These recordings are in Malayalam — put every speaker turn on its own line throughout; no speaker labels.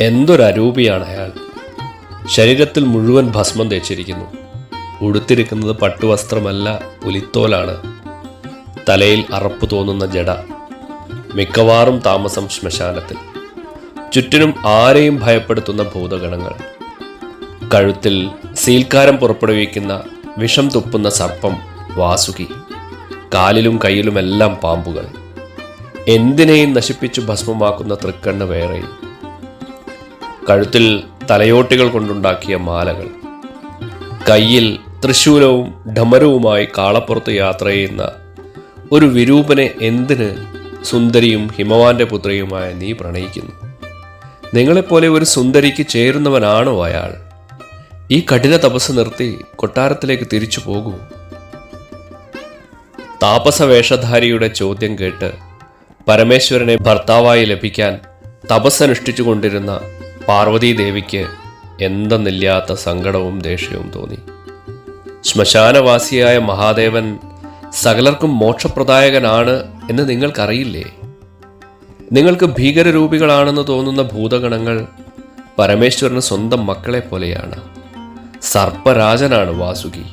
എന്തൊരരൂപിയാണ് അയാൾ. ശരീരത്തിൽ മുഴുവൻ ഭസ്മം തേച്ചിരിക്കുന്നു. ഉടുത്തിരിക്കുന്നത് പട്ടുവസ്ത്രമല്ല ഉലിത്തോലാണ് തലയിൽ അറപ്പ് തോന്നുന്ന ജട. മിക്കവാറും താമസം ശ്മശാനത്തിൽ. ചുറ്റിനും ആരെയും ഭയപ്പെടുത്തുന്ന ഭൂതഗണങ്ങൾ. കഴുത്തിൽ സീൽക്കാരം പുറപ്പെടുവിക്കുന്ന വിഷം തുപ്പുന്ന സർപ്പം വാസുകി. കാലിലും കയ്യിലുമെല്ലാം പാമ്പുകൾ. എന്തിനേയും നശിപ്പിച്ചു ഭസ്മമാക്കുന്ന തൃക്കണ്ണ് വേറെയും. കഴുത്തിൽ തലയോട്ടികൾ കൊണ്ടുണ്ടാക്കിയ മാലകൾ. കയ്യിൽ തൃശൂലവും ഡമരവുമായി കാളപ്പുറത്ത് യാത്ര ചെയ്യുന്ന ഒരു വിരൂപനെ എന്തിന് സുന്ദരിയും ഹിമവാന്റെ പുത്രിയുമായ നീ പ്രണയിക്കുന്നു? നിങ്ങളെപ്പോലെ ഒരു സുന്ദരിക്ക് ചേരുന്നവനാണോ അയാൾ? ഈ കഠിന തപസ് നിർത്തി കൊട്ടാരത്തിലേക്ക് തിരിച്ചു പോകൂ. താപസ വേഷധാരിയുടെ ചോദ്യം കേട്ട് പരമേശ്വരനെ ഭർത്താവായി ലഭിക്കാൻ തപസ്സനുഷ്ഠിച്ചു കൊണ്ടിരുന്ന പാർവതീദേവിക്ക് എന്തെന്നില്ലാത്ത സങ്കടവും ദേഷ്യവും തോന്നി. ശ്മശാനവാസിയായ മഹാദേവൻ സകലർക്കും മോക്ഷപ്രദായകനാണ് എന്ന് നിങ്ങൾക്കറിയില്ലേ? നിങ്ങൾക്ക് ഭീകരരൂപികളാണെന്ന് തോന്നുന്ന ഭൂതഗണങ്ങൾ പരമേശ്വരന് സ്വന്തം മക്കളെ പോലെയാണ്. സർപ്പരാജനാണ് വാസുകി.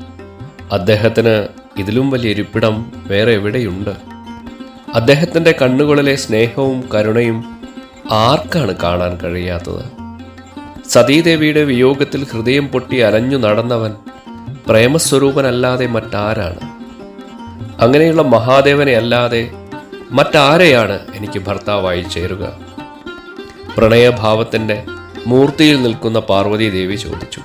അദ്ദേഹത്തിന് ഇതിലും വലിയ ഇരിപ്പിടം വേറെ എവിടെയുണ്ട്? അദ്ദേഹത്തിന്റെ കണ്ണുകളിലെ സ്നേഹവും കരുണയും ആർക്കാണ് കാണാൻ കഴിയാത്തത്? സതീദേവിയുടെ വിയോഗത്തിൽ ഹൃദയം പൊട്ടി അലഞ്ഞു നടന്നവൻ പ്രേമസ്വരൂപനല്ലാതെ മറ്റാരാണ്? അങ്ങനെയുള്ള മഹാദേവനെ അല്ലാതെ മറ്റാരെയാണ് എനിക്ക് ഭർത്താവായി ചേരുക? പ്രണയഭാവത്തിന്റെ മൂർത്തിയിൽ നിൽക്കുന്ന പാർവതി ദേവി ചോദിച്ചു.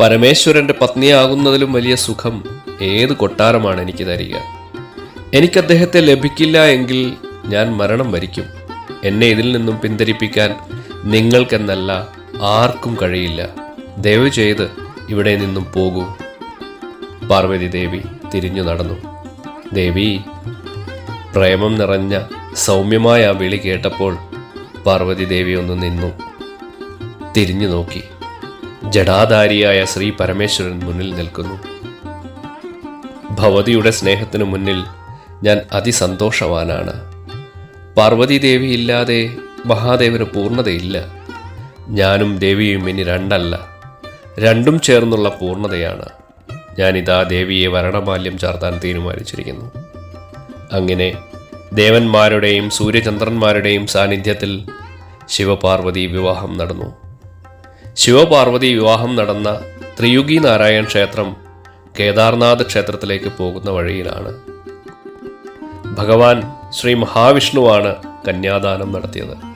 പരമേശ്വരന്റെ പത്നിയാകുന്നതിലും വലിയ സുഖം ഏത് കൊട്ടാരമാണ് എനിക്ക് തരിക? എനിക്ക് അദ്ദേഹത്തെ ലഭിക്കില്ല എങ്കിൽ ഞാൻ മരണം വരിക്കും. എന്നെ ഇതിൽ നിന്നും പിന്തിരിപ്പിക്കാൻ നിങ്ങൾക്കെന്നല്ല ആർക്കും കഴിയില്ല. ദയവ് ചെയ്ത് ഇവിടെ നിന്നും പോകൂ. പാർവതി ദേവി തിരിഞ്ഞു നടന്നു. ദേവി പ്രേമം നിറഞ്ഞ സൗമ്യമായ ആ വിളി കേട്ടപ്പോൾ പാർവതി ദേവി ഒന്ന് നിന്നു. തിരിഞ്ഞു നോക്കി. ജടാധാരിയായ ശ്രീ പരമേശ്വരൻ മുന്നിൽ നിൽക്കുന്നു. ഭവതിയുടെ സ്നേഹത്തിനു മുന്നിൽ ഞാൻ അതിസന്തോഷവാനാണ്. പാർവതി ദേവി ഇല്ലാതെ മഹാദേവന് പൂർണതയില്ല. ഞാനും ദേവിയും ഇനി രണ്ടല്ല. രണ്ടും ചേർന്നുള്ള പൂർണതയാണ്. ഞാനിതാ ദേവിയെ വരണമാല്യം ചാർത്താൻ തീരുമാനിച്ചിരിക്കുന്നു. അങ്ങനെ ദേവന്മാരുടെയും സൂര്യചന്ദ്രന്മാരുടെയും സാന്നിധ്യത്തിൽ ശിവപാർവതി വിവാഹം നടന്നു. ശിവപാർവതി വിവാഹം നടന്ന ത്രിയുഗി നാരായൺ ക്ഷേത്രം കേദാർനാഥ് ക്ഷേത്രത്തിലേക്ക് പോകുന്ന വഴിയിലാണ്. ഭഗവാൻ ശ്രീ മഹാവിഷ്ണുവാണ് കന്യാദാനം നടത്തിയത്.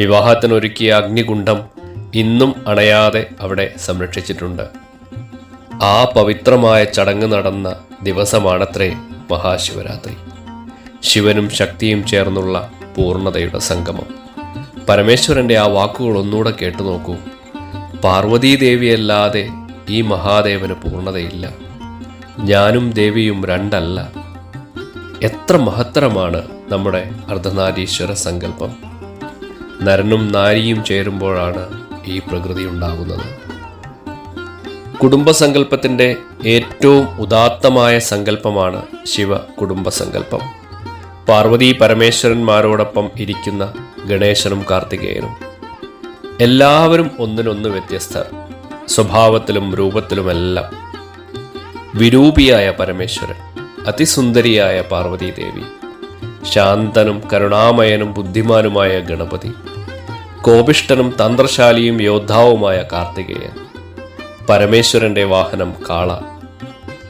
വിവാഹത്തിനൊരുക്കിയ അഗ്നികുണ്ഠം ഇന്നും അണയാതെ അവിടെ സംരക്ഷിച്ചിട്ടുണ്ട്. ആ പവിത്രമായ ചടങ്ങ് നടന്ന ദിവസമാണത്രേ മഹാശിവരാത്രി. ശിവനും ശക്തിയും ചേർന്നുള്ള പൂർണതയുടെ സംഗമം. പരമേശ്വരന്റെ ആ വാക്കുകൾ ഒന്നുകൂടെ കേട്ടു നോക്കൂ. പാർവതീദേവിയല്ലാതെ ഈ മഹാദേവന് പൂർണതയില്ല ഞാനും ദേവിയും രണ്ടല്ല. എത്ര മഹത്തരമാണ് നമ്മുടെ അർദ്ധനാരീശ്വര സങ്കല്പം. നരനും നാരിയും ചേരുമ്പോഴാണ് ഈ പ്രകൃതി ഉണ്ടാകുന്നത്. കുടുംബസങ്കല്പത്തിന്റെ ഏറ്റവും ഉദാത്തമായ സങ്കല്പമാണ് ശിവ കുടുംബസങ്കല്പം. പാർവതി പരമേശ്വരന്മാരോടൊപ്പം ഇരിക്കുന്ന ഗണേശനും കാർത്തികേയനും. എല്ലാവരും ഒന്നിനൊന്ന് വ്യത്യസ്തർ. സ്വഭാവത്തിലും രൂപത്തിലുമെല്ലാം. വിരൂപിയായ പരമേശ്വരൻ അതിസുന്ദരിയായ പാർവതീദേവി. ശാന്തനും കരുണാമയനും ബുദ്ധിമാനുമായ ഗണപതി കോപിഷ്ടനും തന്ത്രശാലിയും യോദ്ധാവുമായ കാർത്തികേയൻ പരമേശ്വരന്റെ വാഹനം കാള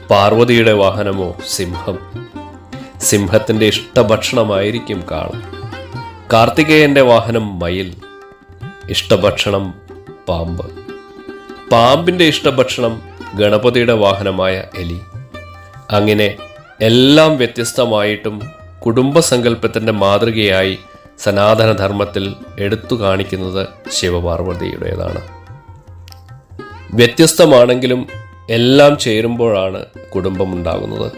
പാർവതിയുടെ വാഹനമോ സിംഹം. സിംഹത്തിന്റെ ഇഷ്ടഭക്ഷണമായിരിക്കും കാള. കാർത്തികേയന്റെ വാഹനം മയിൽ ഇഷ്ടഭക്ഷണം പാമ്പ്. പാമ്പിന്റെ ഇഷ്ടഭക്ഷണം ഗണപതിയുടെ വാഹനമായ എലി. അങ്ങനെ എല്ലാം വ്യത്യസ്തമായിട്ടും കുടുംബസങ്കല്പത്തിന്റെ മാതൃകയായി സനാതനധർമ്മത്തിൽ എടുത്തു കാണിക്കുന്നത് ശിവപാർവതിയുടേതാണ്. വ്യത്യസ്തമാണെങ്കിലും എല്ലാം ചേരുമ്പോഴാണ് കുടുംബമുണ്ടാകുന്നത്.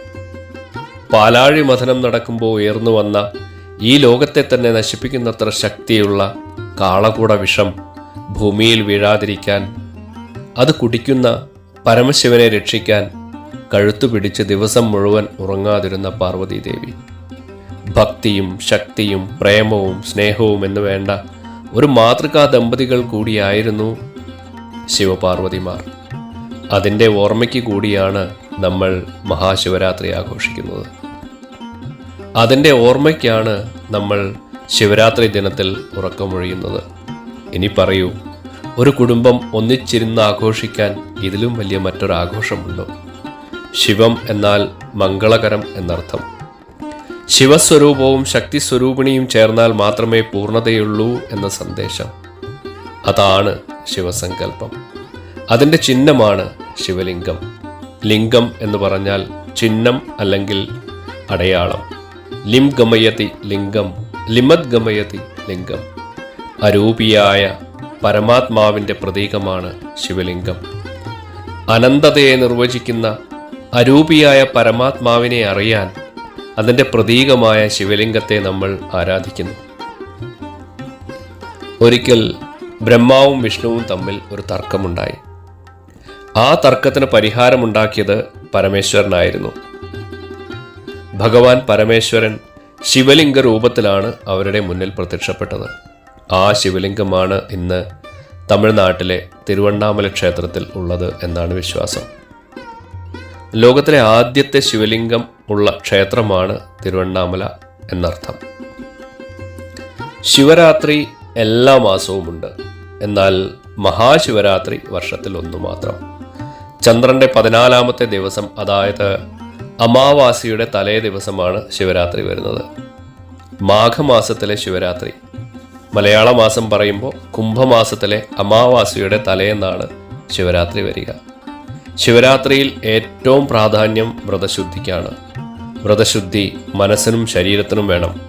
പാലാഴി മഥനം നടക്കുമ്പോൾ ഉയർന്നു വന്ന ഈ ലോകത്തെ തന്നെ നശിപ്പിക്കുന്നത്ര ശക്തിയുള്ള കാളകൂട വിഷം ഭൂമിയിൽ വീഴാതിരിക്കാൻ അത് കുടിക്കുന്ന പരമശിവനെ രക്ഷിക്കാൻ കഴുത്തു പിടിച്ച് ദിവസം മുഴുവൻ ഉറങ്ങാതിരുന്ന പാർവതീദേവി. ഭക്തിയും ശക്തിയും പ്രേമവും സ്നേഹവും എന്ന് വേണ്ട ഒരു മാതൃകാ ദമ്പതികൾ കൂടിയായിരുന്നു ശിവപാർവതിമാർ. അതിന്റെ ഓർമ്മയ്ക്ക് കൂടിയാണ് നമ്മൾ മഹാശിവരാത്രി ആഘോഷിക്കുന്നത്. അതിന്റെ ഓർമ്മയ്ക്കാണ് നമ്മൾ ശിവരാത്രി ദിനത്തിൽ ഉറക്കമൊഴിയുന്നത്. ഇനി പറയൂ ഒരു കുടുംബം ഒന്നിച്ചിരുന്ന് ആഘോഷിക്കാൻ ഇതിലും വലിയ മറ്റൊരു ആഘോഷമുണ്ടോ ശിവം എന്നാൽ മംഗളകരം എന്നർത്ഥം. ശിവസ്വരൂപവും ശക്തിസ്വരൂപിണിയും ചേർന്നാൽ മാത്രമേ പൂർണതയുള്ളൂ എന്ന സന്ദേശം. അതാണ് ശിവസങ്കല്പം. അതിന്റെ ചിഹ്നമാണ് ശിവലിംഗം. ലിംഗം എന്ന് പറഞ്ഞാൽ ചിഹ്നം അല്ലെങ്കിൽ അടയാളം. ലിം ഗമയതി ലിംഗം ലിമത് ഗമയതി ലിംഗം. അരൂപിയായ പരമാത്മാവിന്റെ പ്രതീകമാണ് ശിവലിംഗം. അനന്തതയെ നിർവചിക്കുന്ന അരൂപിയായ പരമാത്മാവിനെ അറിയാൻ അതിന്റെ പ്രതീകമായ ശിവലിംഗത്തെ നമ്മൾ ആരാധിക്കുന്നു. ഒരിക്കൽ ബ്രഹ്മാവും വിഷ്ണുവും തമ്മിൽ ഒരു തർക്കമുണ്ടായി. ആ തർക്കത്തിന് പരിഹാരമുണ്ടാക്കിയത് പരമേശ്വരനായിരുന്നു. ഭഗവാൻ പരമേശ്വരൻ ശിവലിംഗ രൂപത്തിലാണ് അവരുടെ മുന്നിൽ പ്രത്യക്ഷപ്പെട്ടത്. ആ ശിവലിംഗമാണ് ഇന്ന് തമിഴ്നാട്ടിലെ തിരുവണ്ണാമല ക്ഷേത്രത്തിൽ ഉള്ളത് എന്നാണ് വിശ്വാസം. ലോകത്തിലെ ആദ്യത്തെ ശിവലിംഗം ഉള്ള ക്ഷേത്രമാണ് തിരുവണ്ണാമല എന്നർത്ഥം. ശിവരാത്രി എല്ലാ മാസവുമുണ്ട്. എന്നാൽ മഹാശിവരാത്രി വർഷത്തിൽ ഒന്നു മാത്രം. ചന്ദ്രന്റെ പതിനാലാമത്തെ ദിവസം അതായത് അമാവാസിയുടെ തലേ ദിവസമാണ് ശിവരാത്രി വരുന്നത്. മാഘമാസത്തിലെ ശിവരാത്രി. മലയാള മാസം പറയുമ്പോൾ കുംഭമാസത്തിലെ അമാവാസിയുടെ തലേന്നാണ് ശിവരാത്രി വരിക. ശിവരാത്രിയിൽ ഏറ്റവും പ്രാധാന്യം വ്രതശുദ്ധിക്കാണ്. വ്രതശുദ്ധി മനസ്സിനും ശരീരത്തിനും വേണം.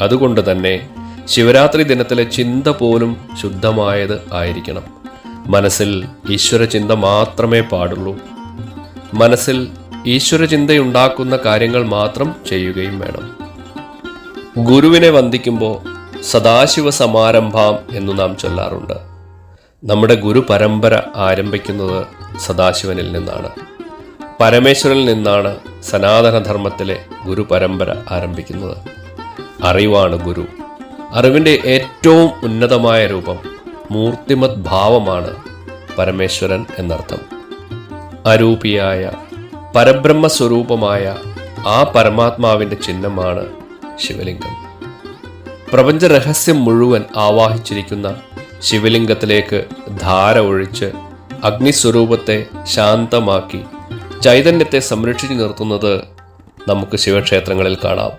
അതുകൊണ്ട് തന്നെ ശിവരാത്രി ദിനത്തിലെ ചിന്ത പോലും ശുദ്ധമായത് ആയിരിക്കണം. മനസ്സിൽ ഈശ്വരചിന്ത മാത്രമേ പാടുള്ളൂ. മനസ്സിൽ ഈശ്വരചിന്തയുണ്ടാക്കുന്ന കാര്യങ്ങൾ മാത്രം ചെയ്യുകയും വേണം. ഗുരുവിനെ വന്ദിക്കുമ്പോൾ സദാശിവ സമാരംഭാം എന്നു നാം ചൊല്ലാറുണ്ട്. നമ്മുടെ ഗുരു പരമ്പര ആരംഭിക്കുന്നത് സദാശിവനിൽ നിന്നാണ്. പരമേശ്വരനിൽ നിന്നാണ് സനാതനധർമ്മത്തിലെ ഗുരു പരമ്പര ആരംഭിക്കുന്നത്. അറിവാണ് ഗുരു. അറിവിന്റെ ഏറ്റവും ഉന്നതമായ രൂപം മൂർത്തിമത് ഭാവമാണ് പരമേശ്വരൻ എന്നർത്ഥം. അരൂപിയായ പരബ്രഹ്മ സ്വരൂപമായ ആ പരമാത്മാവിന്റെ ചിഹ്നമാണ് ശിവലിംഗം. പ്രപഞ്ച രഹസ്യം മുഴുവൻ ആവാഹിച്ചിരിക്കുന്ന ശിവലിംഗത്തിലേക്ക് ധാര ഒഴിച്ച് അഗ്നിസ്വരൂപത്തെ ശാന്തമാക്കി ചൈതന്യത്തെ സംരക്ഷിച്ചു നിർത്തുന്നത് നമുക്ക് ശിവക്ഷേത്രങ്ങളിൽ കാണാം.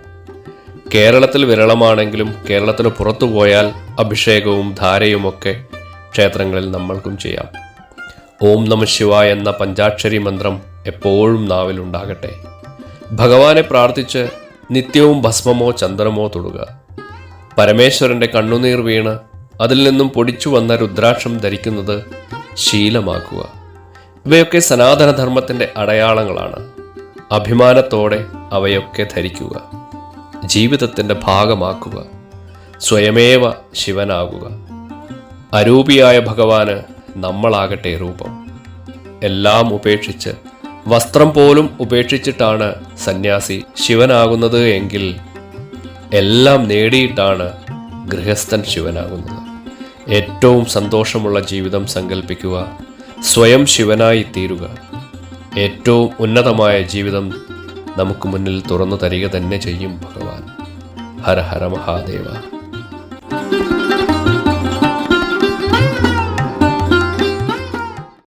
കേരളത്തിൽ വിരളമാണെങ്കിലും കേരളത്തിന് പുറത്തു പോയാൽ അഭിഷേകവും ധാരയുമൊക്കെ ക്ഷേത്രങ്ങളിൽ നമ്മൾക്കും ചെയ്യാം. ഓം നമ ശിവായ എന്ന പഞ്ചാക്ഷരി മന്ത്രം എപ്പോഴും നാവിലുണ്ടാകട്ടെ ഭഗവാനെ പ്രാർത്ഥിച്ച് നിത്യവും ഭസ്മമോ ചന്ദ്രമോ തൊടുക. പരമേശ്വരന്റെ കണ്ണുനീർ വീണ് അതിൽ നിന്നും പൊടിച്ചു വന്ന രുദ്രാക്ഷം ധരിക്കുന്നത് ശീലമാക്കുക. ഇവയൊക്കെ സനാതനധർമ്മത്തിന്റെ അടയാളങ്ങളാണ്. അഭിമാനത്തോടെ അവയൊക്കെ ധരിക്കുക. ജീവിതത്തിന്റെ ഭാഗമാക്കുക. സ്വയമേവ ശിവനാകുക. അരൂപിയായ ഭഗവാന് നമ്മളാകട്ടെ രൂപം. എല്ലാം ഉപേക്ഷിച്ച് വസ്ത്രം പോലും ഉപേക്ഷിച്ചിട്ടാണ് സന്യാസി ശിവനാകുന്നത് എങ്കിൽ എല്ലാം നേടിയിട്ടാണ് ഗൃഹസ്ഥൻ ശിവനാകുന്നത്. ഏറ്റവും സന്തോഷമുള്ള ജീവിതം സങ്കല്പിക്കുക സ്വയം ശിവനായി തീരുക. ഏറ്റവും ഉന്നതമായ ജീവിതം നമുക്ക് മുന്നിൽ തുറന്നു തരിക തന്നെ ചെയ്യും ഭഗവാൻ. ഹര ഹര മഹാദേവ.